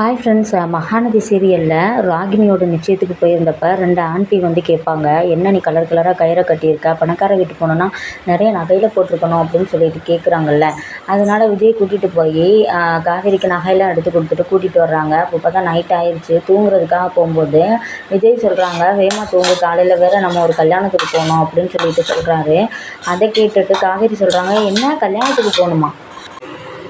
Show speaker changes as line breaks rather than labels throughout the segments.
Hi friends Mahanadi சீரியலில் ராகினியோட நிச்சயத்துக்கு போயிருந்தப்ப ரெண்டு aunty வந்து கேட்பாங்க என்ன நீ கலர் கலராக கயிறை கட்டியிருக்க? பணக்கார வீட்டு போனோன்னா நிறைய நகையில் போட்டிருக்கணும் அப்படின்னு சொல்லிட்டு கேட்குறாங்கல்ல அதனால விஜய் கூட்டிகிட்டு போய் காவேரிக்கு நகையெல்லாம் எடுத்து கொடுத்துட்டு கூட்டிகிட்டு வர்றாங்க. இப்போ பார்த்தா நைட் ஆயிடுச்சு தூங்குறதுக்காக போகும்போது விஜய் சொல்கிறாங்க வேமா தூங்கு. காலையில் வேறு நம்ம ஒரு கல்யாணத்துக்கு போகணும் அப்படின்னு சொல்லிட்டு சொல்கிறாரு அதை கேட்டுட்டு காவேரி சொல்கிறாங்க என்ன கல்யாணத்துக்கு போகணுமா?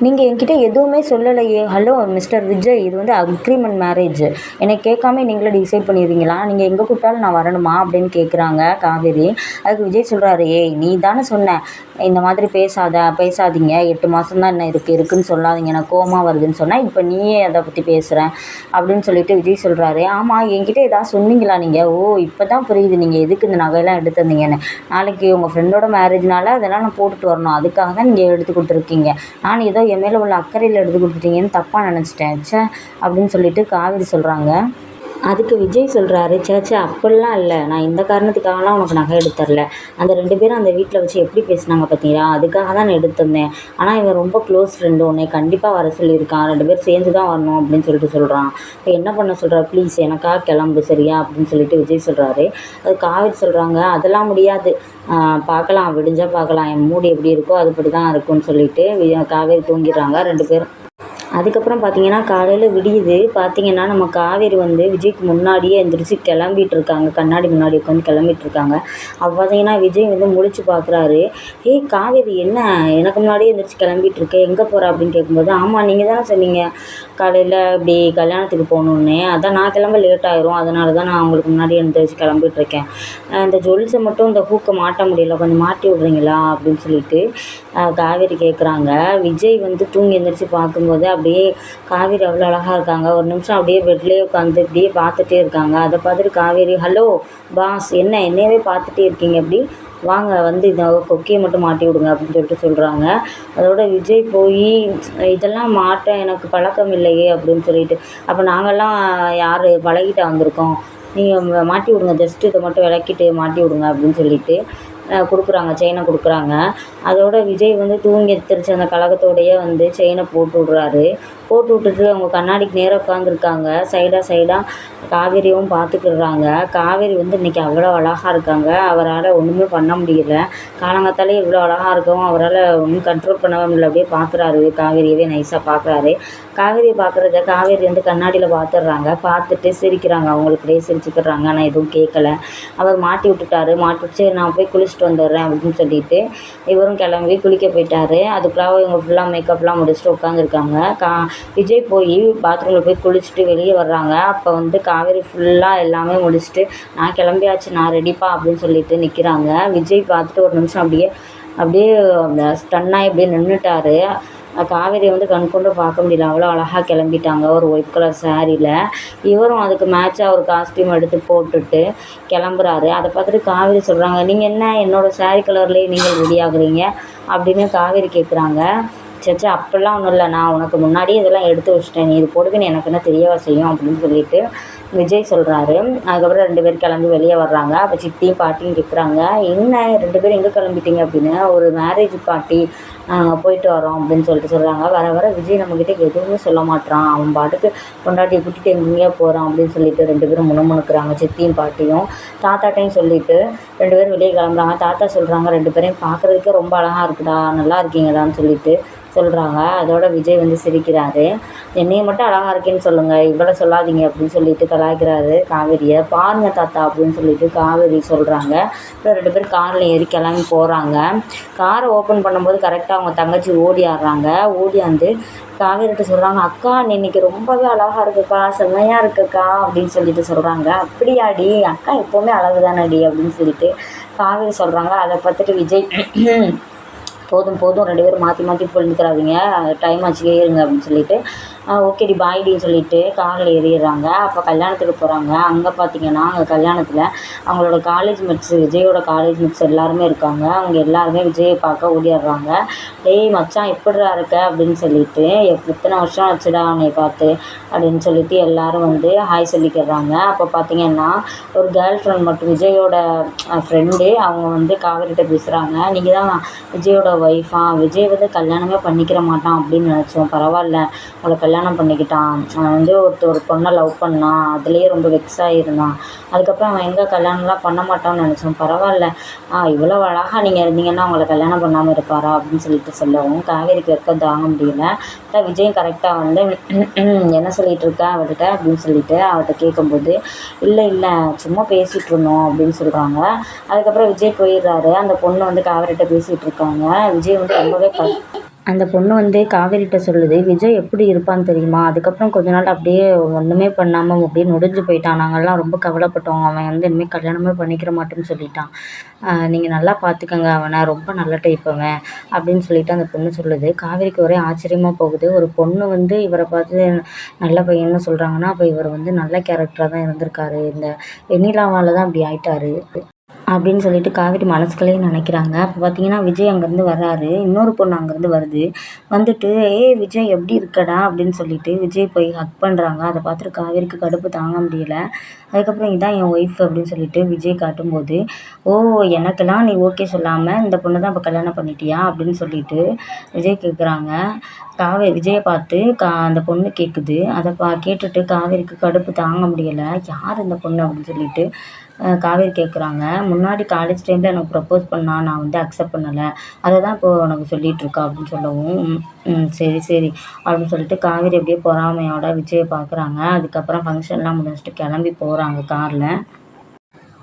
நீங்கள் என்கிட்ட எதுவுமே சொல்லலையே. ஹலோ மிஸ்டர் விஜய் இது வந்து அக்ரிமெண்ட் மேரேஜ் என்னை கேட்காம நீங்களே டிசைட் பண்ணிடுவீங்களா நீங்கள் எங்கே கூப்பிட்டாலும் நான் வரணுமா? அப்படின்னு கேட்குறாங்க காவேரி. அதுக்கு விஜய் சொல்கிறாரு ஏய் நீ தானே சொன்ன இந்த மாதிரி பேசாத பேசாதீங்க. எட்டு மாதம் தான் என்ன இருக்குது இருக்குன்னு சொல்லாதீங்க. எனக்கு கோமா வருதுன்னு சொன்னால் இப்போ நீயே அதை பற்றி பேசுகிறேன் அப்படின்னு சொல்லிட்டு விஜய் சொல்கிறாரு ஆமாம் என்கிட்ட ஏதாவது சொன்னீங்களா நீங்கள் ஓ இப்போ தான் புரியுது. நீங்கள் எதுக்கு இந்த நகையெல்லாம் எடுத்து வந்தீங்கன்னு. நாளைக்கு உங்கள் ஃப்ரெண்டோட மேரேஜ்னால அதெல்லாம் நான் போட்டுட்டு வரணும். அதுக்காக தான் நீங்கள் எடுத்து கொடுத்துருக்கீங்க. நான் ஏதோ என் மேலே உள்ள அக்கறையில் எடுத்து கொடுத்துட்டீங்கன்னு தப்பாக நினச்சிட்டேன் ச்சே அப்படின்னு சொல்லிட்டு காவேரி சொல்கிறாங்க அதுக்கு விஜய் சொல்கிறாரு சேச்சே அப்படிலாம் இல்லை. நான் இந்த காரணத்துக்காகலாம் உனக்கு நகை எடுத்துரல அந்த ரெண்டு பேரும் அந்த வீட்டில் வச்சு எப்படி பேசுனாங்க பார்த்தீங்களா அதுக்காக தான் நான் எடுத்திருந்தேன். ஆனால் இவன் ரொம்ப க்ளோஸ் ஃப்ரெண்டு உன்னை கண்டிப்பாக வர சொல்லியிருக்கான். ரெண்டு பேரும் சேர்ந்து தான் வரணும் அப்படின்னு சொல்லிட்டு சொல்கிறான் இப்போ என்ன பண்ண சொல்கிறா ப்ளீஸ் எனக்காக கிளம்பு சரியா? அப்படின்னு சொல்லிட்டு விஜய் சொல்கிறாரு அது காவேரி சொல்கிறாங்க அதெல்லாம் முடியாது. பார்க்கலாம் விடிஞ்சால் பார்க்கலாம் என் மூடு எப்படி இருக்கோ அதுபடி தான் இருக்கும்னு சொல்லிட்டு காவேரி தூங்கிடுறாங்க. ரெண்டு பேரும் அதுக்கப்புறம் பார்த்தீங்கன்னா காலையில் விடியுது. பார்த்தீங்கன்னா நம்ம காவேரி வந்து விஜய்க்கு முன்னாடியே எந்திரிச்சு கிளம்பிட்டுருக்காங்க. கண்ணாடி முன்னாடி உட்காந்து கிளம்பிட்டுருக்காங்க. அப்போ பார்த்தீங்கன்னா விஜய் வந்து முழிச்சு பார்க்குறாரு ஏய் காவேரி என்ன? எனக்கு முன்னாடியே எந்திரிச்சு கிளம்பிட்டுருக்கு. எங்கே போகிற அப்படின்னு கேட்கும்போது ஆமாம் நீங்கள் தானே சொன்னீங்க. காலையில் இப்படி கல்யாணத்துக்கு போகணுன்னு அதான் நான் கிளம்ப லேட் ஆயிரும். அதனால தான் நான் உங்களுக்கு முன்னாடி எந்திரிச்சு கிளம்பிட்டு இருக்கேன் இந்த ஜுவல்ஸை மட்டும் இந்த ஹூக்கை மாட்ட முடியல. கொஞ்சம் மாட்டி விட்றீங்களா? அப்படின்னு சொல்லிட்டு காவேரி கேட்குறாங்க விஜய் வந்து தூங்கி எந்திரிச்சு பார்க்கும்போது அப்படியே காவேரி அவ்வளோ அழகாக இருக்காங்க. ஒரு நிமிஷம் அப்படியே பெட்லேயே உட்காந்து இப்படியே பார்த்துட்டே இருக்காங்க. அதை பார்த்துட்டு காவேரி ஹலோ பாஸ் என்ன என்னையவே பார்த்துட்டே இருக்கீங்க? அப்படி வாங்க வந்து இந்த கொக்கியை மட்டும் மாட்டி விடுங்க அப்படின்னு சொல்லிட்டு சொல்கிறாங்க அதோட விஜய் போய் இதெல்லாம் மாட்ட எனக்கு பழக்கம் இல்லையே அப்படின்னு சொல்லிட்டு. அப்போ நாங்கள்லாம் யார்? பழகிட்டு வந்திருக்கோம். நீங்கள் மாட்டி விடுங்க ஜஸ்ட்டு இதை மட்டும் விளக்கிட்டு மாட்டி விடுங்க அப்படின்னு சொல்லிட்டு. கொடுக்குறாங்க செயினை கொடுக்குறாங்க. அதோட விஜய் வந்து தூங்கி எத்திரிச்சு அந்த கழகத்தோடையே வந்து செயினை போட்டு விட்றாரு. போட்டு விட்டுட்டு அவங்க கண்ணாடிக்கு நேராக உட்காந்துருக்காங்க சைடாக சைடாக காவேரியும் பார்த்துக்கிடுறாங்க காவேரி வந்து இன்றைக்கி அவ்வளோ அழகாக இருக்காங்க. அவரால் ஒன்றுமே பண்ண முடியல. காலங்காத்தாலே இவ்வளோ அழகாக இருக்கவும் அவரால் ஒன்றும் கண்ட்ரோல் பண்ணவே முடியல அப்படியே பார்க்குறாரு காவேரியவே நைஸாக பார்க்குறாரு காவேரியை பார்க்குறத காவேரி வந்து கண்ணாடியில் பார்த்துடுறாங்க பார்த்துட்டு சிரிக்கிறாங்க. அவங்களுக்கிட்டே சிரிச்சுக்கிறாங்க ஆனால் எதுவும் கேட்கல அவர் மாட்டி விட்டுட்டாரு. மாட்டி விட்டு நான் போய் குளிச்சுட்டு வந்துடுறேன் அப்படின்னு சொல்லிட்டு இவரும் கிளம்பி குளிக்க போயிட்டாரு. அதுக்குள்ளாக இவங்க ஃபுல்லாக மேக்கப்லாம் முடிச்சுட்டு உட்காந்துருக்காங்க கா விஜய் போய் பாத்ரூமில் போய் குளிச்சுட்டு வெளியே வர்றாங்க. அப்போ வந்து காவேரி ஃபுல்லாக எல்லாமே முடிச்சுட்டு நான் கிளம்பியாச்சு நான் ரெடிப்பா அப்படின்னு சொல்லிட்டு நிற்கிறாங்க விஜய் பார்த்துட்டு ஒரு நிமிஷம் அப்படியே அப்படியே ஸ்டன்னாகி அப்படியே நின்றுட்டாரு காவேரியை வந்து கண்கொண்டு பார்க்க முடியல. அவ்வளோ அழகாக கிளம்பிட்டாங்க. ஒரு ஒயிட் கலர் சாரியில் இவரும் அதுக்கு மேட்சாக ஒரு காஸ்டியூம் எடுத்து போட்டுட்டு கிளம்புறாரு. அதை பார்த்துட்டு காவேரி சொல்கிறாங்க நீங்கள் என்ன? என்னோடய சேரீ கலர்லேயே நீங்கள் ரெடி ஆகுறீங்க? அப்படின்னு காவேரி கேட்குறாங்க சச்சா அப்படிலாம் ஒன்றும் இல்லை. நான் உனக்கு முன்னாடியே இதெல்லாம் எடுத்து வச்சிட்டேன். நீ இது போடுவேன்னு எனக்கு என்ன தெரியவா செய்யும் அப்படின்னு சொல்லிட்டு விஜய் சொல்கிறாரு அதுக்கப்புறம் ரெண்டு பேர் கிளம்பி வெளியே வர்றாங்க. அப்போ சித்தியும் பாட்டியும் கேட்குறாங்க என்ன? ரெண்டு பேரும் எங்கே கிளம்பிட்டீங்க? அப்படின்னு. ஒரு மேரேஜ் பார்ட்டி நாங்கள் போயிட்டு வரோம் அப்படின்னு சொல்லிட்டு சொல்கிறாங்க வர வர விஜய் நம்மக்கிட்ட எதுவுமே சொல்ல மாட்டான் அவன் பாட்டுக்கு பொண்டாட்டியை கூட்டிகிட்டு எங்கேயோ போகிறான் அப்படின்னு சொல்லிட்டு ரெண்டு பேரும் முணுமுணுக்கிறாங்க. சித்தியும் பாட்டியும் தாத்தாட்டையும் சொல்லிட்டு ரெண்டு பேரும் வெளியே கிளம்புறாங்க. தாத்தா சொல்கிறாங்க ரெண்டு பேரையும் பார்க்குறதுக்கே ரொம்ப அழகாக இருக்குடா நல்லா இருக்கீங்கடான்னு சொல்லிட்டு சொல்கிறாங்க அதோட விஜய் வந்து சிரிக்கிறாரு. என்னைய மட்டும் அழகாக இருக்கேன்னு சொல்லுங்கள் இவ்வளோ சொல்லாதீங்க அப்படின்னு சொல்லிட்டு கலாய்க்கிறாரு காவேரியை. பாருங்க தாத்தா அப்படின்னு சொல்லிட்டு காவேரி சொல்கிறாங்க அப்புறம் ரெண்டு பேரும் காரில் ஏறி கிளம்பி போகிறாங்க காரை ஓப்பன் பண்ணும்போது கரெக்டாக அவங்க தங்கச்சி ஓடி ஆடுறாங்க. ஓடியாந்து காவேரிட்ட சொல்கிறாங்க அக்கா நீ இன்னைக்கு ரொம்பவே அழகாக இருக்குக்கா செம்மையாக இருக்குக்கா அப்படின்னு சொல்லிட்டு சொல்கிறாங்க அப்படியாடி அக்கா எப்போவுமே அழகு தானடி அப்படின்னு சொல்லிட்டு காவேரி சொல்கிறாங்க அதை பார்த்துட்டு விஜய் போதும் போதும் ரெண்டு பேரும் மாற்றி மாற்றி பொழுதுக்கிறாதீங்க டைம் ஆச்சுக்கே இருங்க அப்படின்னு சொல்லிட்டு ஓகேடி பாய்டின்னு சொல்லிட்டு காரில் ஏறிடுறாங்க. அப்போ கல்யாணத்துக்கு போகிறாங்க அங்கே பார்த்தீங்கன்னா அங்கே கல்யாணத்தில் அவங்களோட காலேஜ் மெட்ஸ் விஜயோட காலேஜ் மெட்ஸ் எல்லாருமே இருக்காங்க. அவங்க எல்லாருமே விஜயை பார்க்க ஓடிடுறாங்க டேய் மச்சான் எப்படிடா இருக்க? அப்படின்னு சொல்லிட்டு எப் இத்தனை வருஷம் ஆச்சுடா அவனை பார்த்து? அப்படின்னு சொல்லிட்டு எல்லாரும் வந்து ஹாய் சொல்லிக்கிறாங்க. அப்போ பார்த்தீங்கன்னா ஒரு கேர்ள் ஃப்ரெண்ட் மட்டும் விஜயோட ஃப்ரெண்டு அவங்க வந்து காவிரிட்ட பேசுகிறாங்க நீங்கள் தான் விஜயோட ஒய்ஃபா விஜய் வந்து கல்யாணமே பண்ணிக்கிற மாட்டான் அப்படின்னு நினச்சோம். பரவாயில்ல. உங்களை கல்யாணம் கல்யாணம் பண்ணிக்கிட்டான். அவன் வந்து ஒருத்த ஒரு பொண்ணை லவ் பண்ணான். அதுலேயே ரொம்ப வெக்ஸ் ஆகிருந்தான் அதுக்கப்புறம் அவன் எங்கே கல்யாணம்லாம் பண்ண மாட்டான்னு நினச்சோம் பரவாயில்ல. ஆ இவ்வளோ அழகாக நீங்கள் இருந்தீங்கன்னா அவங்கள கல்யாணம் பண்ணாமல் இருப்பாரா அப்படின்னு சொல்லிட்டு சொல்லவும் காவேரிக்கு வெட்கம் தாங்க முடியல. அப்புறம் விஜயும் கரெக்டாக வந்து என்ன சொல்லிகிட்டு இருக்க அவர்கிட்ட அப்படின்னு சொல்லிட்டு அவர்கிட்ட கேட்கும்போது இல்லை இல்லை. சும்மா பேசிகிட்டு இருந்தோம். அப்படின்னு சொல்கிறாங்க அதுக்கப்புறம் விஜய் போயிடுறாரு. அந்த பொண்ணு வந்து காவேரிகிட்ட பேசிகிட்டு இருக்காங்க. விஜய் வந்து ரொம்பவே க அந்த பொண்ணு வந்து காவேரிகிட்ட சொல்லுது விஜய் எப்படி இருப்பான்னு தெரியுமா? அதுக்கப்புறம் கொஞ்ச நாள் அப்படியே ஒன்றுமே பண்ணாமல் அப்படியே நொடிஞ்சு போயிட்டான். நாங்கள்லாம் ரொம்ப கவலைப்பட்டோம். அவன் வந்து இனிமேல் கல்யாணமே பண்ணிக்கிற மாட்டேன்னு சொல்லிட்டான். நீங்கள் நல்லா பார்த்துக்கங்க அவனை. ரொம்ப நல்ல டைப் அவன் அப்படின்னு சொல்லிட்டு அந்த பொண்ணு சொல்லுது. காவேரிக்கு ஒரே ஆச்சரியமாக போகுது. ஒரு பொண்ணு வந்து இவரை பார்த்து நல்ல பையன்னு சொல்கிறாங்கன்னா அப்போ இவர் வந்து நல்ல கேரக்டராக தான் இருந்திருக்காரு. இந்த வெண்ணிலாவால் தான் அப்படி ஆயிட்டாரு. அப்படின்னு சொல்லிட்டு காவேரி மனசுக்குள்ளேயே நினைக்கிறாங்க. அப்போ பார்த்தீங்கன்னா விஜய் அங்கேருந்து வர்றாரு. இன்னொரு பொண்ணு அங்கேருந்து வருது. வந்துட்டு ஏய் விஜய் எப்படி இருக்கடா? அப்படின்னு சொல்லிட்டு விஜய் போய் ஹக் பண்ணுறாங்க அதை பார்த்துட்டு காவேரிக்கு கடுப்பு தாங்க முடியல. அதுக்கப்புறம் இதான் என் ஒய்ஃப் அப்படின்னு சொல்லிட்டு விஜய் காட்டும்போது ஓ எனக்கெல்லாம் நீ ஓகே சொல்லாமல் இந்த பொண்ணு தான் இப்போ கல்யாணம் பண்ணிட்டியா? அப்படின்னு சொல்லிட்டு விஜய் கேட்குறாங்க காவே விஜயை பார்த்து கா அந்த பொண்ணு கேட்குது அதை பா கேட்டுட்டு காவேரிக்கு கடுப்பு தாங்க முடியலை. யார் இந்த பொண்ணு? அப்படின்னு சொல்லிட்டு காவேரி கேட்குறாங்க முன்னாடி காலேஜ் டைமில் எனக்கு ப்ரப்போஸ் பண்ணா நான் வந்து அக்செப்ட் பண்ணலை. அதை தான் இப்போது உனக்கு சொல்லிகிட்ருக்கா அப்படின்னு சொல்லவும் ம் சரி சரி. அப்படின்னு சொல்லிட்டு காவேரி அப்படியே பொறாமையோட விஜயை பார்க்குறாங்க அதுக்கப்புறம் ஃபங்க்ஷன்லாம் முடிஞ்சிட்டு கிளம்பி போகிறாங்க காரில்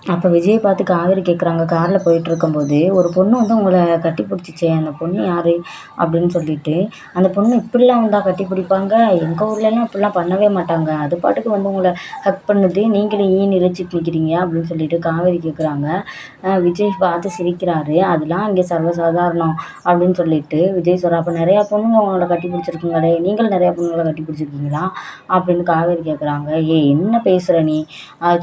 அப்போ விஜயை பார்த்து காவேரி கேட்குறாங்க காரில் போயிட்டுருக்கும்போது ஒரு பொண்ணு வந்து உங்களை கட்டி பிடிச்சிச்சே அந்த பொண்ணு யார் அப்படின்னு சொல்லிட்டு அந்த பொண்ணு இப்படிலாம் வந்தால் கட்டி பிடிப்பாங்க எங்கள் ஊர்லலாம் இப்படிலாம் பண்ணவே மாட்டாங்க. அது பாட்டுக்கு வந்து உங்களை ஹக் பண்ணுது. நீங்களும் ஈ நிலைச்சிட்டு நிற்கிறீங்க அப்படின்னு சொல்லிட்டு காவேரி கேட்குறாங்க விஜய் பார்த்து சிரிக்கிறாரு. அதெல்லாம் இங்கே சர்வசாதாரணம் அப்படின்னு சொல்லிட்டு விஜய் சொல்கிறார் அப்போ நிறையா பொண்ணுங்க உங்களை கட்டி பிடிச்சிருக்குங்களே நீங்களும் நிறையா பொண்ணுங்களை கட்டி பிடிச்சிருக்கீங்களா அப்படின்னு காவேரி கேட்குறாங்க ஏ என்ன பேசுகிற நீ?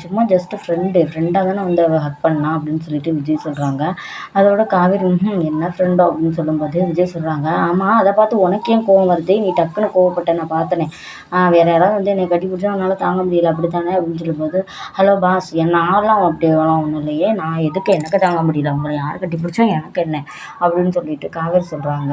சும்மா ஜஸ்ட்டு ஃப்ரெண்டு ஃப்ரெண்டாக தான் வந்து அவள் ஹக் பண்ணா அப்படின்னு சொல்லிட்டு விஜய் சொல்கிறாங்க அதோட காவேரி என்ன ஃப்ரெண்டோ அப்படின்னு சொல்லும்போது விஜய் சொல்கிறாங்க ஆமாம் அதை பார்த்து உனக்கே கோவம் வருது? நீ டக்குன்னு கோவப்பட்ட நான் பார்த்தனே. வேறு யாராவது வந்து என்னை கட்டி பிடிச்சா அவனால் தாங்க முடியல அப்படி தானே அப்படின்னு சொல்லும்போது ஹலோ பாஸ் என்ன நான்லாம் அப்படி ஒன்றும் இல்லையே. நான் எதுக்கு எனக்கு தாங்க முடியல? உங்களை யார் கட்டி பிடிச்சா எனக்கு என்ன? அப்படின்னு சொல்லிட்டு காவேரி சொல்கிறாங்க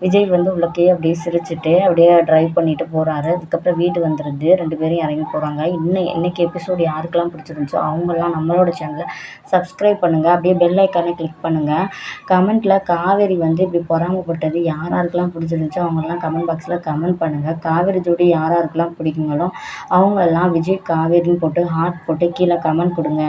விஜய் வந்து உள்ளக்கே அப்படியே சிரிச்சுட்டு அப்படியே ட்ரைவ் பண்ணிட்டு போகிறாரு அதுக்கப்புறம் வீட்டு வந்துடுது ரெண்டு பேரும் இறங்கி போகிறாங்க இன்னும் இன்னைக்கு எபிசோடு யாருக்கெல்லாம் பிடிச்சிருந்துச்சோ அவங்கெல்லாம் நம்மளோட சேனலை சப்ஸ்கிரைப் பண்ணுங்கள் அப்படியே பெல் ஐக்கானை கிளிக் பண்ணுங்கள் கமெண்ட்டில் காவேரி வந்து இப்படி பொறாமப்பட்டது யார் யாருக்கெல்லாம் பிடிச்சிருந்துச்சோ அவங்கெல்லாம் கமெண்ட் பாக்ஸில் கமெண்ட் பண்ணுங்கள் காவேரி ஜோடி யார் யாருக்கெல்லாம் பிடிக்குங்களோ அவங்கெல்லாம் விஜய் காவேரின்னு போட்டு ஹார்ட் போட்டு கீழே கமெண்ட் கொடுங்க.